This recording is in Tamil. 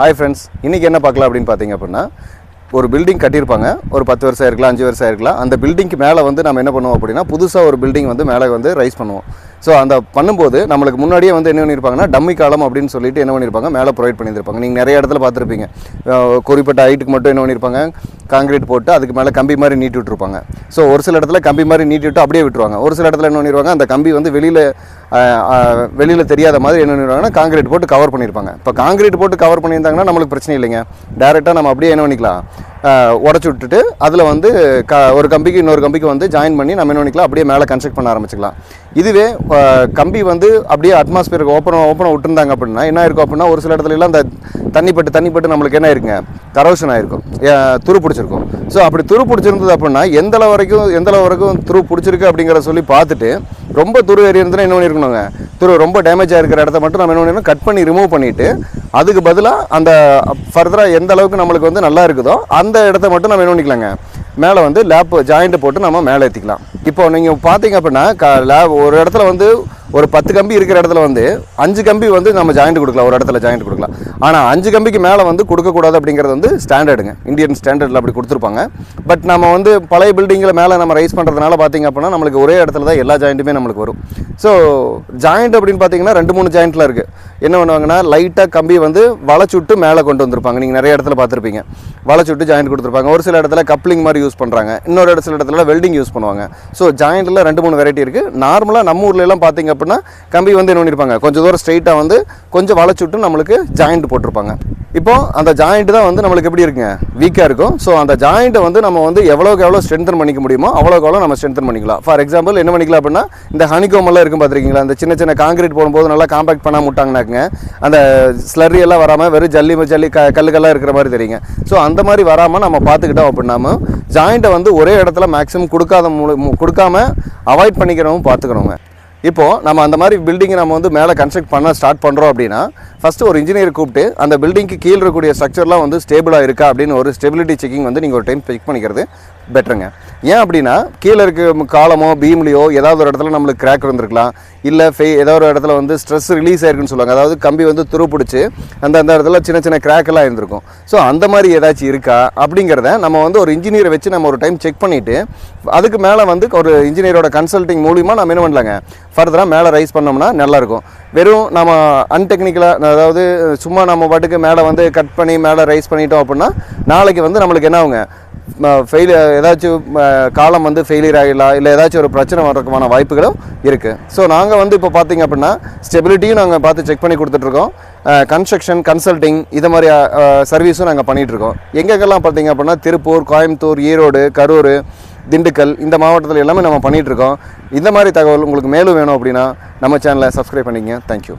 ஹாய் ஃப்ரெண்ட்ஸ் இன்றைக்கி என்ன பார்க்கலாம் அப்படின்னு பார்த்தீங்க அப்படின்னா ஒரு பில்டிங் கட்டியிருப்பாங்க. ஒரு பத்து வருஷம் இருக்கலாம் அஞ்சு வருஷம் இருக்கலாம் அந்த பில்டிங்க்கு மேலே வந்து நம்ம என்ன பண்ணுவோம் அப்படின்னா புதுசாக ஒரு பில்டிங் வந்து மேலே வந்து ரைஸ் பண்ணுவோம். ஸோ அந்த பண்ணும்போது நம்மளுக்கு முன்னாடியே வந்து என்ன பண்ணியிருப்பாங்கன்னா டம்மி காலம் அப்படின்னு சொல்லிட்டு என்ன பண்ணியிருப்பாங்க மேலே ப்ரொவைட் பண்ணியிருப்பாங்க நீங்கள் நிறைய இடத்துல பார்த்துருப்பீங்க. குறிப்பிட்ட ஹைட்டுக்கு மட்டும் என்ன பண்ணியிருப்பாங்க காங்கிரீட் போட்டு அதுக்கு மேலே கம்பி மாதிரி நீட்டி விட்டுருப்பாங்க. ஸோ ஒரு சில இடத்துல கம்பி மாதிரி நீட்டி விட்டு அப்படியே விட்டுருவாங்க. ஒரு சில இடத்துல என்ன பண்ணிடுவாங்க அந்த கம்பி வந்து வெளியில் வெளியில் தெரியாத மாதிரி என்ன பண்ணிடுவாங்கன்னா காங்கிரீட் போட்டு கவர் பண்ணியிருப்பாங்க. இப்போ காங்கிரீட் போட்டு கவர் பண்ணியிருந்தாங்கன்னா நம்மளுக்கு பிரச்சனை இல்லைங்க. டேரெக்டாக நம்ம அப்படியே என்ன பண்ணிக்கலாம்? உடச்சி விட்டுட்டு அதில் வந்து க ஒரு கம்பிக்கு இன்னொரு கம்பிக்கு வந்து ஜாயின் பண்ணி நம்ம என்ன பண்ணிக்கலாம்? அப்படியே மேலே கன்ஸ்ட்ரக்ட் பண்ண ஆரம்பிச்சிக்கலாம். இதுவே கம்பி வந்து அப்படியே அட்மாஸ்பியருக்கு ஓப்பன் ஓப்பனாக விட்டுருந்தாங்க அப்படின்னா என்ன இருக்கும் அப்படின்னா ஒரு சில இடத்துல எல்லாம் அந்த தண்ணி பட்டு தண்ணி பட்டு நம்மளுக்கு என்ன இருக்குங்க கரோஷன் ஆயிருக்கும். துரு பிடிச்சிருக்கும். ஸோ அப்படி துரு பிடிச்சிருந்தது அப்படின்னா எந்தளவு வரைக்கும் எந்தளவு வரைக்கும் துரு பிடிச்சிருக்கு அப்படிங்கிறத சொல்லி பார்த்துட்டு ரொம்ப துரு ஏறி இருந்துன்னா என்ன பண்ணிருக்கணுங்க? துரு ரொம்ப டேமேஜ் ஆகிருக்கிற இடத்த மட்டும் நம்ம என்ன பண்ணிடணும்? கட் பண்ணி ரிமூவ் பண்ணிவிட்டு அதுக்கு பதிலாக அந்த ஃபர்தராக எந்த அளவுக்கு நம்மளுக்கு வந்து நல்லா இருக்குதோ அந்த இடத்த மட்டும் நம்ம என்ன பண்ணிக்கலாங்க? மேலே வந்து லேப் ஜாயிண்ட்டு போட்டு நம்ம மேலே ஏற்றிக்கலாம் இப்போ நீங்கள் பார்த்தீங்க அப்படின்னா க லேப் ஒரு இடத்துல வந்து ஒரு பத்து கம்பி இருக்கிற இடத்துல வந்து அஞ்சு கம்பி வந்து நம்ம ஜாயிண்ட் கொடுக்கலாம் ஒரு இடத்துல ஜாயிண்ட் கொடுக்கலாம். ஆனால் அஞ்சு கம்பிக்கு மேலே வந்து கொடுக்கக்கூடாது அப்படிங்கிறது வந்து ஸ்டாண்டர்டுங்க இந்தியன் ஸ்டாண்டர்டில் அப்படி கொடுத்துருப்பாங்க. பட் நம்ம வந்து பழைய பில்டிங்கில் மேலே நம்ம ரைஸ் பண்ணுறதுனால பார்த்தீங்க அப்படின்னா நம்மளுக்கு ஒரே இடத்துல தான் எல்லா ஜாயிண்ட்டுமே நம்மளுக்கு வரும். ஸோ ஜாயிண்ட் அப்படின்னு பார்த்தீங்கன்னா ரெண்டு மூணு ஜாயிண்ட்டில் இருக்குது என்ன பண்ணுவாங்கன்னா லைட்டாக கம்பி வந்து வளைச்சுட்டு மேலே கொண்டு வந்திருப்பாங்க. நீங்கள் நிறைய இடத்துல பார்த்துருப்பீங்க. வளைச்சுட்டு ஜாயிண்ட் கொடுத்துருப்பாங்க. ஒரு சில இடத்துல கப்ளிங் மாதிரி யூஸ் பண்ணுறாங்க இன்னொரு சில இடத்துல வெல்டிங் யூஸ் பண்ணுவாங்க. ஸோ ஜாயிண்ட்டில் ரெண்டு மூணு வெரைட்டி இருக்குது நார்மலாக நம்ம ஊர்ல பார்த்திங்க பார்த்தீங்க அப்படின்னா கம்பி வந்து என்ன பண்ணியிருப்பாங்க கொஞ்சம் தூரம் ஸ்ட்ரைட்டாக வந்து கொஞ்சம் வளைச்சுட்டு நம்மளுக்கு ஜாயிண்ட் போட்டிருப்பாங்க. இப்போ அந்த ஜாயிண்ட் தான் வந்து நம்மளுக்கு எப்படி இருக்குங்க? வீக்காக இருக்கும். ஸோ அந்த ஜாயிண்ட்டை வந்து நம்ம வந்து எவ்வளோக்கு எவ்வளோ ஸ்ட்ரென்தன் பண்ணிக்க முடியுமோ அவ்வளோக்கு எவ்வளோ நம்ம ஸ்ட்ரென்தன் பண்ணிக்கலாம். ஃபார் எக்ஸாம்பிள் என்ன பண்ணிக்கலாம் அப்படின்னா இந்த ஹனிகோமெல்லாம் இருக்கும் பார்த்துருக்கீங்களா? அந்த சின்ன சின்ன காங்கிரீட் போடும்போது நல்லா காம்பாக்ட் பண்ணால் முட்டாங்கனாக்குங்க அந்த ஸ்லரி எல்லாம் வராமல் வெறும் ஜல்லி ஜல்லி க கல்லுக்கெல்லாம் இருக்கிற மாதிரி தெரியுங்க. ஸோ அந்த மாதிரி வராமல் நம்ம பார்த்துக்கிட்டோம் அப்படின்னாம ஜாயிண்ட்டை வந்து ஒரே இடத்துல மேக்ஸிமம் கொடுக்காத மு- கொடுக்காம அவாய்ட் பண்ணிக்கிறவங்க பார்த்துக்கணுங்க இப்போது நம்ம அந்த மாதிரி பில்டிங்கை நம்ம வந்து மேலே கன்ஸ்ட்ரக்ட் பண்ண ஸ்டார்ட் பண்ணுறோம் அப்படின்னா ஃபஸ்ட்டு ஒரு இன்ஜினியர் கூப்பிட்டு அந்த பில்டிங்க்கு கீழே இருக்கக்கூடிய ஸ்ட்ரக்சர்லாம் வந்து ஸ்டேபிளாக இருக்கா அப்படின்னு ஒரு ஸ்டெபிலிட்டி செக்கிங் வந்து நீங்கள் ஒரு டைம் செக் பண்ணிக்கிறது. பெட்டருங்க. ஏன் அப்படின்னா கீழே இருக்க காலமோ பீம்லையோ ஏதாவது ஒரு இடத்துல நம்மளுக்கு கிராக் இருந்திருக்கலாம். இல்லை ஃபே ஏதாவது ஒரு இடத்துல வந்து ஸ்ட்ரெஸ் ரிலீஸ் ஆயிருக்குன்னு சொல்லுவாங்க. அதாவது கம்பி வந்து துரு பிடிச்சி அந்த அந்த இடத்துல சின்ன சின்ன கிராக்கெல்லாம் இருந்திருக்கும். ஸோ அந்த மாதிரி ஏதாச்சும் இருக்கா? அப்படிங்கிறத நம்ம வந்து ஒரு இன்ஜினியரை வச்சு நம்ம ஒரு டைம் செக் பண்ணிவிட்டு அதுக்கு மேலே வந்து ஒரு இன்ஜினியரோட கன்சல்ட்டிங் மூலிமா நம்ம என்ன பண்ணலாங்க? ஃபர்தராக மேலே ரைஸ் பண்ணோம்னா நல்லாயிருக்கும் வெறும் நம்ம அன்டெக்னிக்கலாக அதாவது சும்மா நம்ம பாட்டுக்கு மேலே வந்து கட் பண்ணி மேலே ரைஸ் பண்ணிட்டோம் அப்படின்னா நாளைக்கு வந்து நம்மளுக்கு என்ன ஆகுங்க? ஃபெயில் ஏதாச்சும் காலம் வந்து ஃபெயிலியர் ஆகிடலாம் இல்லை ஏதாச்சும் ஒரு பிரச்சனை வர்றதுக்கான வாய்ப்புகளும் இருக்குது ஸோ நாங்கள் வந்து இப்போ பார்த்தீங்க அப்படின்னா ஸ்டெபிலிட்டியும் நாங்கள் பார்த்து செக் பண்ணி கொடுத்துட்ருக்கோம். கன்ஸ்ட்ரக்ஷன் கன்சல்டிங் இது மாதிரி சர்வீஸும் நாங்கள் பண்ணிகிட்ருக்கோம் எங்கெங்கெல்லாம் பார்த்தீங்க அப்படின்னா திருப்பூர் கோயம்புத்தூர் ஈரோடு கரூர் திண்டுக்கல் இந்த மாவட்டத்தில் எல்லாமே நம்ம பண்ணிகிட்ருக்கோம் இந்த மாதிரி தகவல் உங்களுக்கு மேலும் வேணும் அப்படின்னா நம்ம சேனலை சப்ஸ்கிரைப் பண்ணிக்கங்க. தேங்க்யூ